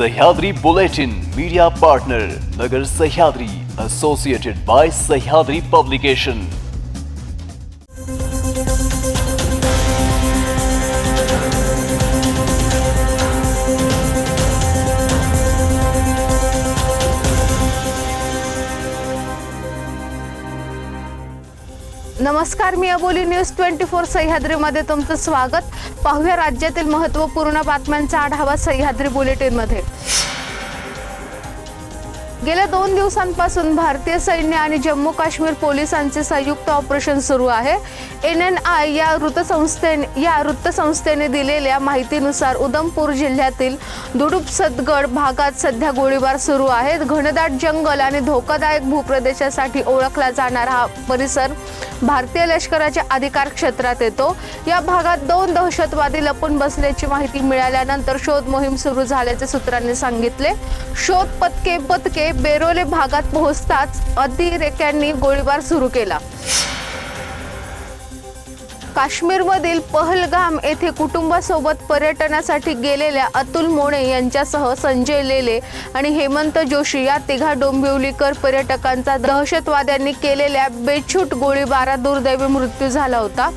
Sahyadri Bulletin media partner Nagar Sahyadri Associated by Sahyadri publication नमस्कार मी Aboli news twenty four सह्याद्रीमध्ये तुमचं स्वागत. पाहूया राज्यातील महत्त्वपूर्ण बातम्यांचा आढावा सह्याद्री बुलेटिनमध्ये. गेल्या दोन दिवसांपासून भारतीय सैन्य आणि जम्मू काश्मीर पोलिसांचे संयुक्त ऑपरेशन सुरू आहे. एन एन आय या वृत्तसंस्थेने या वृत्तसंस्थेने दिलेल्या माहितीनुसार उधमपूर जिल्ह्यातील दुडुपसदगड भागात सध्या गोळीबार सुरू आहे घनदाट जंगल आणि धोकादायक भूप्रदेशासाठी ओळखला जाणारा हा परिसर भारतीय लष्कराच्या अधिकार क्षेत्रात येतो. या भागात दोन दहशतवादी लपून बसल्याची माहिती मिळाल्यानंतर शोध मोहीम सुरू झाल्याचे सूत्रांनी सांगितले. शोध पथके पथके बेरोले भागात पोहोचताच अतिरेक्यांनी गोळीबार सुरू केला. काश्मीरमधील पहलगाम येथे कुटुंबासोबत पर्यटनासाठी गेलेल्या अतुल मोणे यांच्यासह संजय लेले आणि हेमंत जोशी या तिघा डोंबिवलीकर पर्यटकांचा दहशतवाद्यांनी केलेल्या बेछूट गोळीबारात दुर्दैवी मृत्यू झाला होता.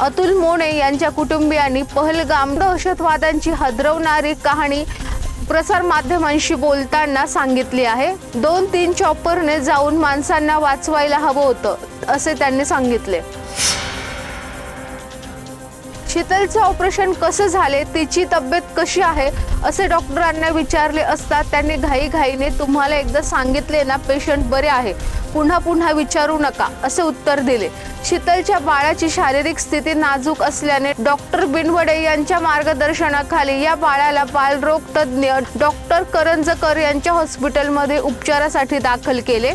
अतुल मोणे यांच्या कुटुंबियांनी पहलगाम दहशतवाद्यांची हदरवणारी कहाणी प्रसार माध्यमांशी बोलताना सांगितली आहे. दोन तीन चॉपरने जाऊन माणसांना वाचवायला हवं होतं असे त्यांनी सांगितले. शीतलचं ऑपरेशन कसं झाले तिची तब्येत कशी आहे असे डॉक्टरांना विचारले असता त्यांनी घाईघाईने तुम्हाला एकदा सांगितले ना पेशंट बरे आहे. पुन्हा पुन्हा विचारू नका असे उत्तर दिले. शीतलच्या बाळाची शारीरिक स्थिती नाजूक असल्याने डॉक्टर बिनवडे यांच्या मार्गदर्शनाखाली या बाळाला बालरोग तज्ज्ञ डॉक्टर करंजकर यांच्या हॉस्पिटलमध्ये उपचारासाठी दाखल केले.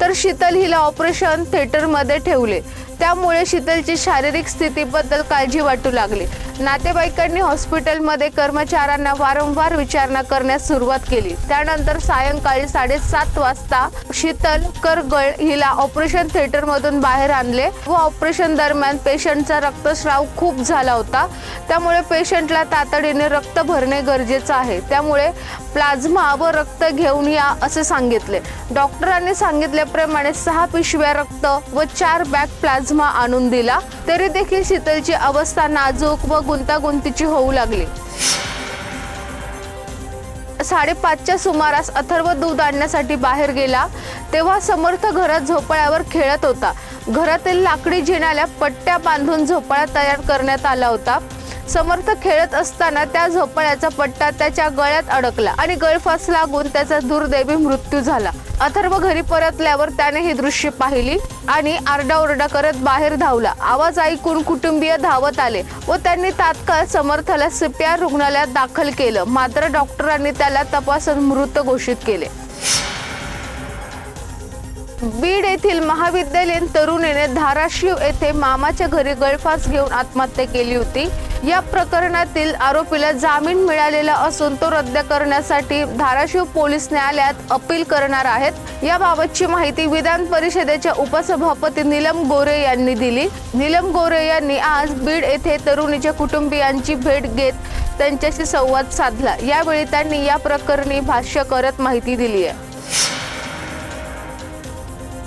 तर शीतल हिला ऑपरेशन थिएटरमध्ये ठेवले. त्यामुळे शीतलची शारीरिक स्थितीबद्दल काळजी वाटू लागली. नातेवाईकांनी हॉस्पिटलमध्ये कर्मचाऱ्यांना वारंवार विचारणा करण्यास सुरुवात केली. त्यानंतर सायंकाळी साडेसात वाजता शीतल करगळ हिला ऑपरेशन थिएटरमधून बाहेर आणले व ऑपरेशन दरम्यान पेशंटचा रक्तस्राव खूप झाला होता. त्यामुळे पेशंटला तातडीने रक्त भरणे गरजेचं आहे. त्यामुळे प्लाझ्मा व रक्त घेऊन या असे सांगितले. डॉक्टरांनी सांगितल्याप्रमाणे सहा पिशव्या रक्त व चार बॅग प्लाझ्मा आणून दिला तरी देखील शीतलची अवस्था नाजूक व गुंतागुंतीची होऊ लागली. साडेपाचच्या सुमारास अथर्व दूध आणण्यासाठी बाहेर गेला तेव्हा समर्थ घरात झोपाळ्यावर खेळत होता. घरातील लाकडी जिण्याला पट्ट्या बांधून झोपाळा तयार करण्यात आला होता. समर्थ खेळत असताना त्या झोपाळ्याचा पट्टा त्याच्या गळ्यात अडकला आणि गळफास लागून त्याचा दुर्दैवी मृत्यू झाला. अथर्व घरी परतल्यावर त्याने ही दृश्य पाहिली आणि आरडाओरडा करत बाहेर धावला. आवाज ऐकून कुटुंबीय धावत आले व त्यांनी तात्काळ समर्थाला सीपीआर रुग्णालयात दाखल केलं. मात्र डॉक्टरांनी त्याला तपासून मृत घोषित केले. बीड येथील महाविद्यालयीन तरुणीने धाराशिव येथे मामाच्या घरी गळफास घेऊन आत्महत्या केली होती. या प्रकरणातील आरोपीला जामीन मिळालेला असून तो रद्द करण्यासाठी धाराशिव पोलीस न्यायालयात अपील करणार आहेत. याबाबतची माहिती विधान परिषदेच्या उपसभापती नीलम गोरे यांनी दिली. नीलम गोरे यांनी आज बीड येथे तरुणीच्या कुटुंबियांची भेट घेत त्यांच्याशी संवाद साधला. यावेळी त्यांनी या प्रकरणी भाष्य करत माहिती दिली आहे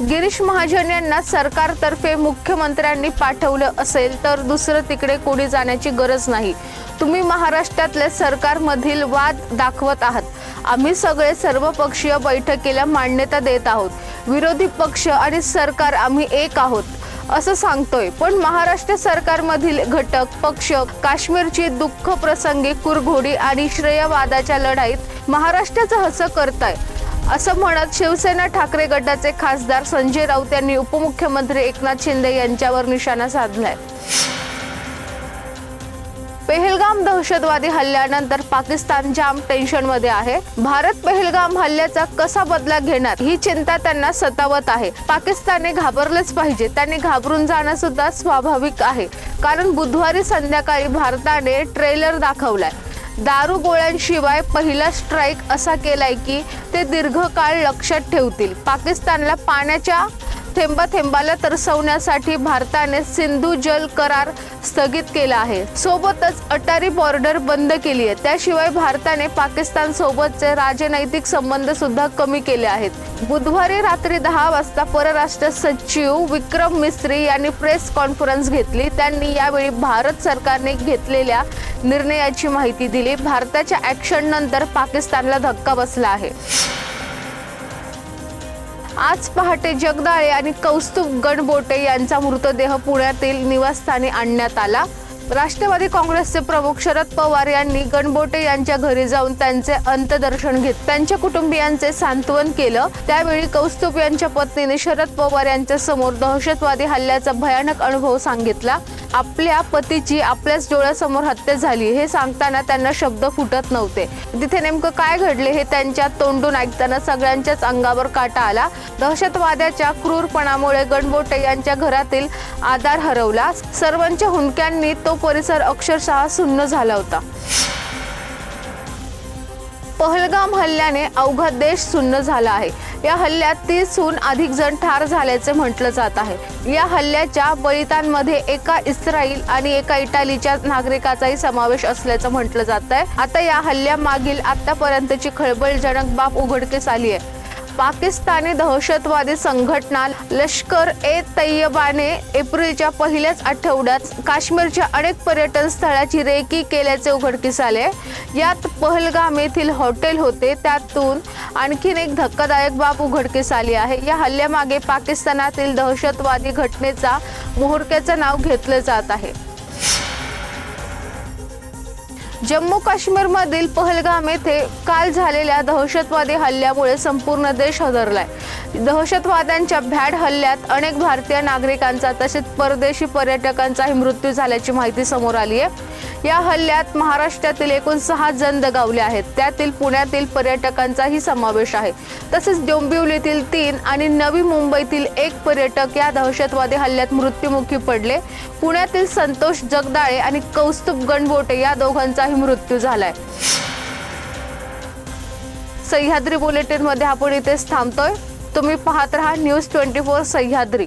गिरीश महाजन यांना सरकारतर्फे मुख्यमंत्र्यांनी पाठवलं असेल तर दुसरं तिकडे कोणी जाण्याची गरज नाही. तुम्ही महाराष्ट्रातल्या सरकारमधील वाद दाखवत आहात. आम्ही सगळे सर्वपक्षीय बैठकीला मान्यता देत आहोत. विरोधी पक्ष आणि सरकार आम्ही एक आहोत असं सांगतोय. पण महाराष्ट्र सरकारमधील घटक पक्ष काश्मीरची दुःख प्रसंगी कुरघोडी आणि श्रेयवादाच्या लढाईत महाराष्ट्राचं हसं करताय. असं म्हणत शिवसेना ठाकरे गटाचे खासदार संजय राऊत यांनी उपमुख्यमंत्री एकनाथ शिंदे यांच्यावर निशाणा साधलाय. पेहलगाम दहशतवादी हल्ल्यानंतर पाकिस्तान जाम टेन्शनमध्ये आहे. भारत पेहलगाम हल्ल्याचा कसा बदला घेणार ही चिंता त्यांना सतावत आहे. पाकिस्तानने घाबरलेच पाहिजे त्यांनी घाबरून जाणं सुद्धा स्वाभाविक आहे. कारण बुधवारी संध्याकाळी भारताने ट्रेलर दाखवलाय. दारू गोळ्यांशिवाय पहिला स्ट्राईक असा केलाय की ते दीर्घकाळ लक्षात ठेवतील. पाकिस्तानला पाण्याच्या थेंबा थेंबाला तरसवण्यासाठी भारताने सिंधू जल करार स्थगित केला आहे. सोबतच अटारी बॉर्डर बंद केली आहे. त्याशिवाय भारताने पाकिस्तान सोबतचे राजनैतिक संबंध सुद्धा कमी केले आहेत. बुधवारी रात्री दहा वाजता परराष्ट्र सचिव विक्रम मिस्त्री यांनी प्रेस कॉन्फरन्स घेतली. त्यांनी यावेळी भारत सरकारने घेतलेल्या निर्णयाची माहिती दिली. भारताच्या ऍक्शन नंतर पाकिस्तानला धक्का बसला आहे. आज पहाटे जगदाळे आणि कौस्तुभ गणबोटे यांचा मृतदेह पुण्यातील निवासस्थानी आणण्यात आला. राष्ट्रवादी काँग्रेसचे प्रमुख शरद पवार यांनी गणबोटे यांच्या घरी जाऊन त्यांचे अंत्यदर्शन घेत त्यांच्या कुटुंबियांचे सांत्वन केलं. त्यावेळी कौस्तुभ यांच्या पत्नीने शरद पवार यांच्या समोर दहशतवादी हल्ल्याचा भयानक अनुभव सांगितला. आपल्या पतीची आपल्याच डोळ्यासमोर हत्या झाली हे सांगताना त्यांना शब्द फुटत नव्हते. तिथे नेमकं काय घडले हे त्यांच्या तोंडून ऐकताना सगळ्यांच्याच अंगावर काटा आला. दहशतवाद्याच्या क्रूरपणामुळे गणबोटे यांच्या घरातील आधार हरवला. सर्वांच्या हुंडक्यांनी तो परिसर अक्षरशः सुन्न झाला होता. पहलगाम हल्ल्याने अवघा देश सुन्न झाला आहे. या हल्ल्यात तीसहून अधिक जण ठार झाल्याचे म्हटलं जात आहे. या हल्ल्याच्या बळितांमध्ये एका इस्रायल आणि एका इटालीच्या नागरिकाचाही समावेश असल्याचं म्हटलं जात आहे आता या हल्ल्यामागील आतापर्यंतची खळबळजनक बाब उघडकीस आली आहे. पाकिस्तानी दहशतवादी संघटना लष्कर ए तय्यबाने एप्रिलच्या पहिल्याच आठवड्यात काश्मीरच्या अनेक पर्यटन स्थळाची रेकी केल्याचे उघडकीस आले. यात पहलगाम येथील हॉटेल होते त्यातून आणखीन एक धक्कादायक बाब उघडकीस आली आहे. या हल्ल्यामागे पाकिस्तानातील दहशतवादी घटनेचा मुहूर्ताचं नाव घेतलं जात आहे. जम्मू काश्मीरमधील पहलगाम येथे काल झालेल्या दहशतवादी हल्ल्यामुळे संपूर्ण देश हदरलाय दहशतवाद्यांच्या भ्याड हल्ल्यात अनेक भारतीय नागरिकांचा तसेच परदेशी पर्यटकांचाही मृत्यू झाल्याची माहिती समोर आली आहे या हल्ल्यात महाराष्ट्रातील एकूण सहा जण दगावले आहेत. त्यातील पुण्यातील पर्यटकांचाही समावेश आहे. तसेच डोंबिवलीतील तीन आणि नवी मुंबईतील एक पर्यटक या दहशतवादी हल्ल्यात मृत्युमुखी पडले. पुण्यातील संतोष जगदाळे आणि कौस्तुभ गणबोटे या दोघांचाही मृत्यू झालाय. सह्याद्री बुलेटिनमध्ये आपण इथेच थांबतोय. तुम्ही पाहत राहा न्यूज ट्वेंटी फोर सह्याद्री.